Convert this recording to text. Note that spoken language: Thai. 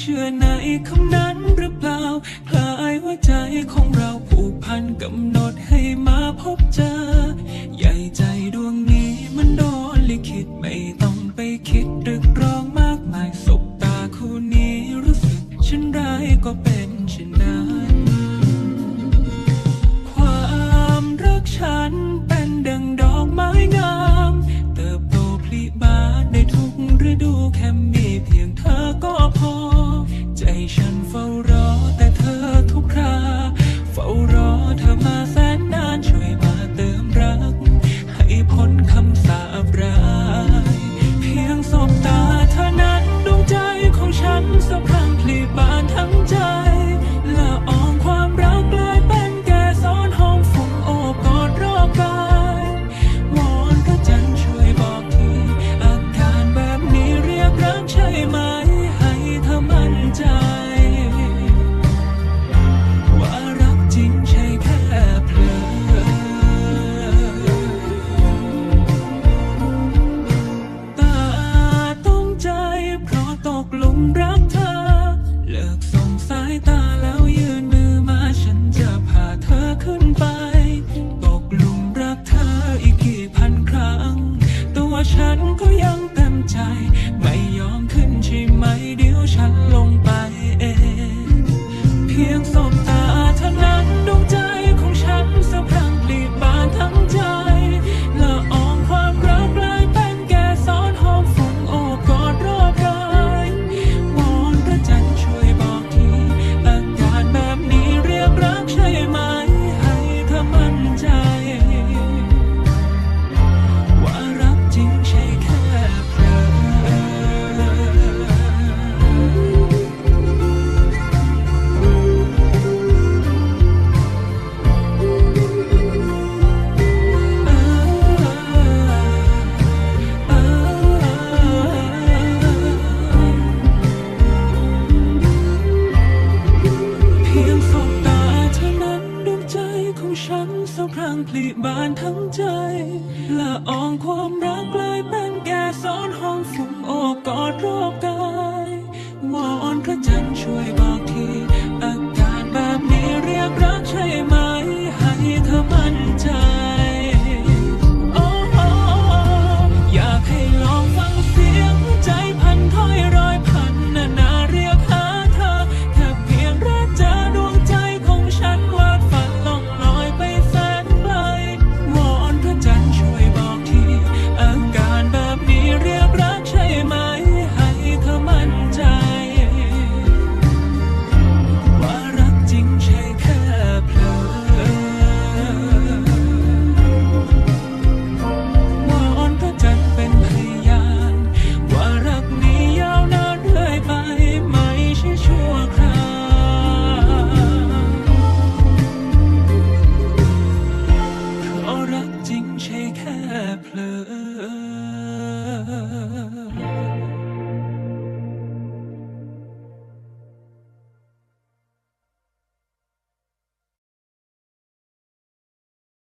เชื่อในคำนั้นหรือเปล่าคลายว่าใจของเราผูกพันกำหนดให้มาพบเจอางผลิบานทั้งใจละอองความรักกลายเป็นแก่ซ้อนห้องฝุ่นโอกอดรอบกายวอนพระจันทร์ช่วยบา pleure